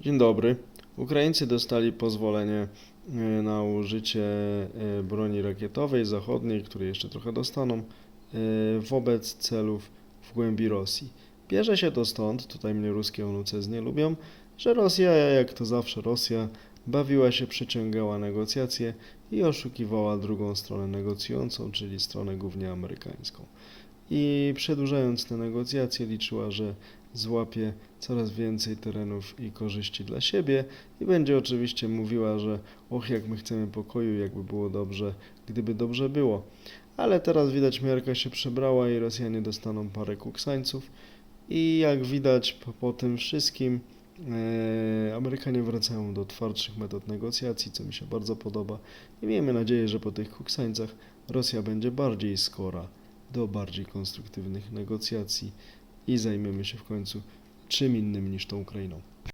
Dzień dobry. Ukraińcy dostali pozwolenie e, na użycie e, broni rakietowej zachodniej, której jeszcze trochę dostaną, e, wobec celów w głębi Rosji. Bierze się to stąd, tutaj mnie ruskie onuces nie lubią, że Rosja, jak to zawsze Rosja, bawiła się, przeciągała negocjacje i oszukiwała drugą stronę negocjującą, czyli stronę głównie amerykańską. I przedłużając te negocjacje, liczyła, że złapie coraz więcej terenów i korzyści dla siebie. I będzie oczywiście mówiła, że och, jak my chcemy pokoju, jakby było dobrze, gdyby dobrze było. Ale teraz widać, miarka się przebrała i Rosjanie dostaną parę kuksańców. I jak widać po, po tym wszystkim e, Amerykanie wracają do twardszych metod negocjacji, co mi się bardzo podoba. I miejmy nadzieję, że po tych kuksańcach Rosja będzie bardziej skora do bardziej konstruktywnych negocjacji i zajmiemy się w końcu czym innym niż tą Ukrainą.